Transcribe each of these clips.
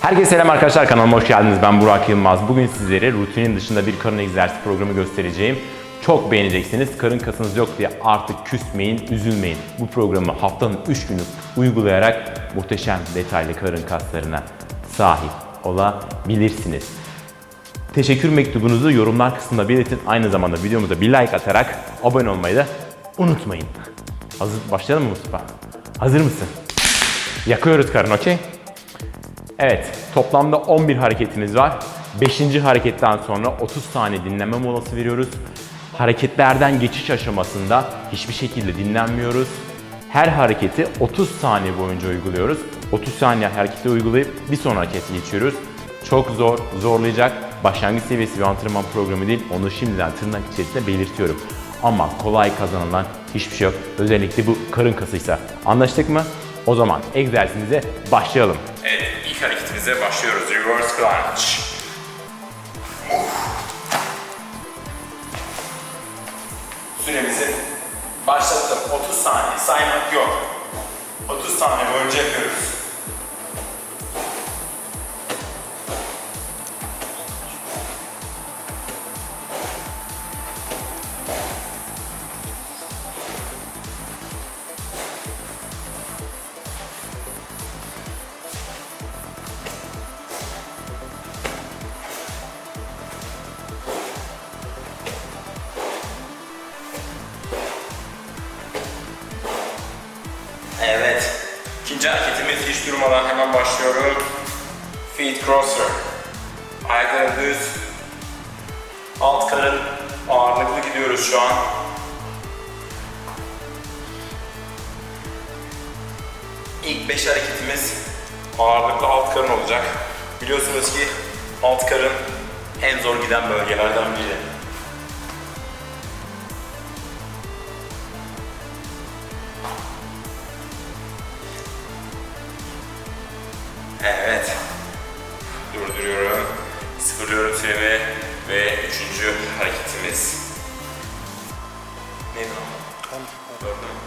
Herkese selam arkadaşlar kanalıma hoş geldiniz. Ben Burak Yılmaz. Bugün sizlere rutinin dışında bir karın egzersiz programı göstereceğim. Çok beğeneceksiniz. Karın kasınız yok diye artık küsmeyin, üzülmeyin. Bu programı haftanın 3 günü uygulayarak muhteşem detaylı karın kaslarına sahip olabilirsiniz. Teşekkür mektubunuzu yorumlar kısmında belirtin. Aynı zamanda videomuza bir like atarak abone olmayı da unutmayın. Hazır başlayalım mı Mustafa? Hazır mısın? Yakıyoruz karın okey? Evet, toplamda 11 hareketimiz var. 5. hareketten sonra 30 saniye dinlenme molası veriyoruz. Hareketlerden geçiş aşamasında hiçbir şekilde dinlenmiyoruz. Her hareketi 30 saniye boyunca uyguluyoruz. 30 saniye hareketi uygulayıp bir sonraki harekete geçiyoruz. Çok zor, zorlayacak, başlangıç seviyesi bir antrenman programı değil. Onu şimdiden tırnak içerisinde belirtiyorum. Ama kolay kazanılan hiçbir şey yok. Özellikle bu karın kasıysa. Anlaştık mı? O zaman egzersizimize başlayalım. Evet, hareketimize başlıyoruz. Reverse crunch. Süremizi başlattım. 30 saniye. Saymak yok. 30 saniye boyunca yapıyoruz. Hiç durmadan hemen başlıyorum. Feet crosser. Ayakları düz. Alt karın ağırlıklı gidiyoruz şu an. İlk 5 hareketimiz ağırlıklı alt karın olacak. Biliyorsunuz ki alt karın en zor giden bölgelerden biri. Durduruyorum. Sıfırlıyorum süremi ve üçüncü hareketimiz. Neydi o? Gördün mü?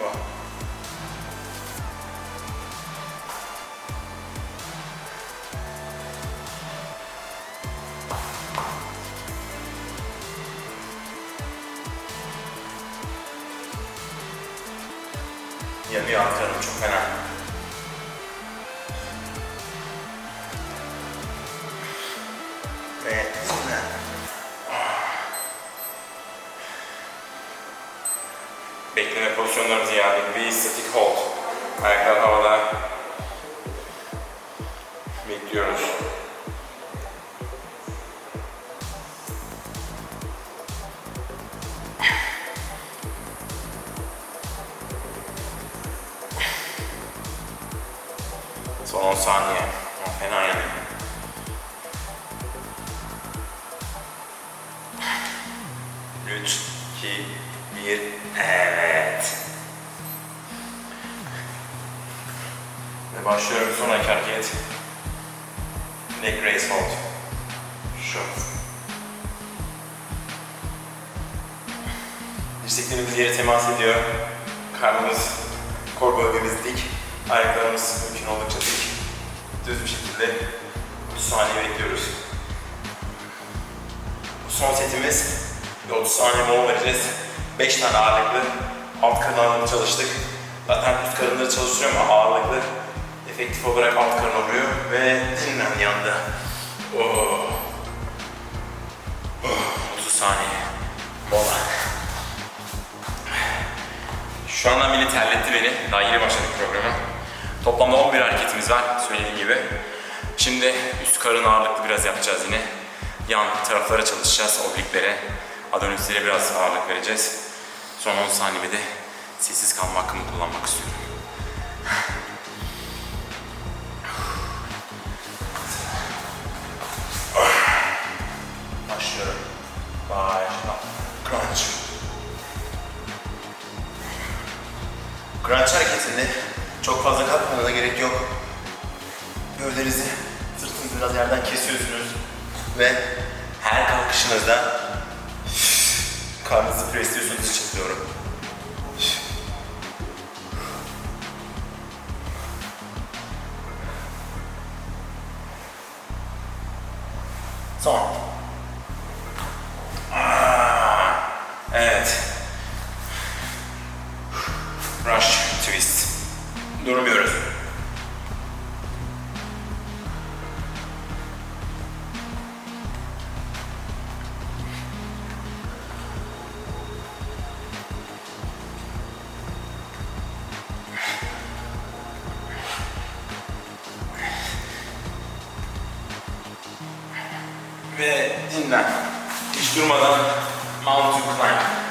Bak. Yanıyor tarafım çok fena. Bekleme pozisyonlarımızı yani bir static hold. Ayaklar havada. Bekliyoruz. Son 10 saniye. Fena yani. İki, bir, evet. Ve başlıyorum sonraki hareket. Leg raise hold. Şu. Dirseklerimiz yere temas ediyor. Karnımız, kor bölgemiz dik. Ayaklarımız mümkün oldukça dik. Düz bir şekilde 30 saniye bekliyoruz. Bu son setimiz. Bir 30 saniye mola vereceğiz. 5 tane ağırlıklı alt karın ağırlığını çalıştık. Zaten üst karınları çalıştırıyor ama ağırlıklı efektif olarak alt karın oluyor ve dinlen yanda. Oh. Oh, 30 saniye. Mola. Şu anda beni terletti beni. Daha yeni başladık programa. Toplamda 11 hareketimiz var söylediğim gibi. Şimdi üst karın ağırlıklı biraz yapacağız yine. Yan taraflara çalışacağız, obliklere. Adonislere biraz ağırlık vereceğiz. Son 10 saniyede de sessiz kalma hakkımı kullanmak istiyorum. Başlıyorum. Başla. Crunch. Crunch hareketinde çok fazla kalkmana gerek yok. Gövdenizi, sırtınızı biraz yerden kesiyorsunuz ve her kalkışınızda Karnınızı presliyorsunuz için diyorum. Son. Evet. Rush, twist. Durmuyoruz. Ve dinlen. Hiç durmadan mountain climb.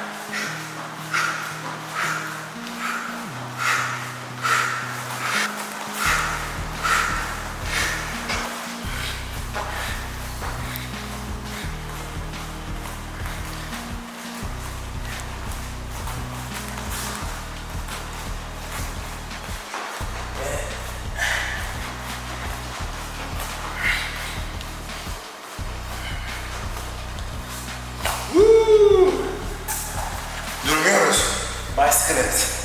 Evet.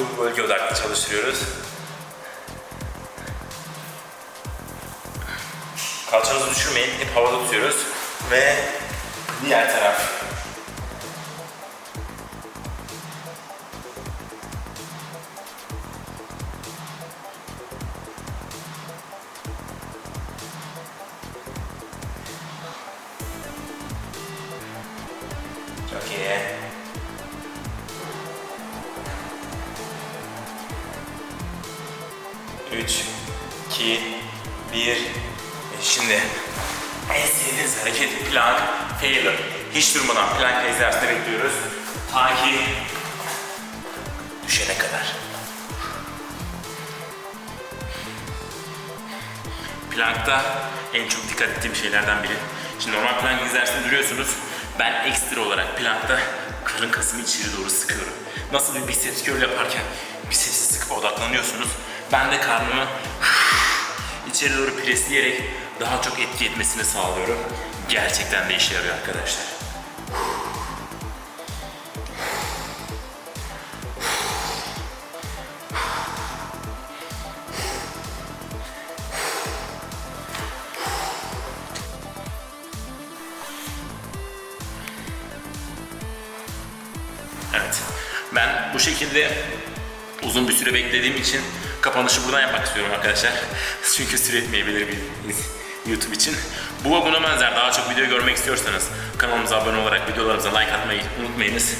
Bu bölge odaklı çalıştırıyoruz. Kalçanızı düşürmeyin, hep havada tutuyoruz. Ve diğer taraf. 2, 1. E, şimdi en sevdiğiniz hareket plank failure. Hiç durmadan plank egzersizi bekliyoruz. Ta ki düşene kadar. Plankta en çok dikkat ettiğim şeylerden biri. Şimdi normal plank egzersizinde duruyorsunuz. Ben ekstra olarak plankta karın kasımı içeri doğru sıkıyorum. Nasıl bir biceps curl yaparken bicepsi sıkıp odaklanıyorsunuz. Ben de karnımı içeri doğru presleyerek daha çok etki etmesini sağlıyorum. Gerçekten de işe yarıyor arkadaşlar. Evet. Ben bu şekilde uzun bir süre beklediğim için kapanışı buradan yapmak istiyorum arkadaşlar. Çünkü süre etmeyebilir bir YouTube için. Bu ve buna benzer daha çok video görmek istiyorsanız kanalımıza abone olarak videolarımıza like atmayı unutmayınız.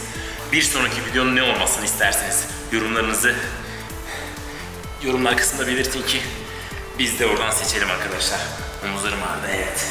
Bir sonraki videonun ne olmasını isterseniz yorumlarınızı yorumlar kısmında belirtin ki biz de oradan seçelim arkadaşlar. Omuzlarım ağrıdı evet.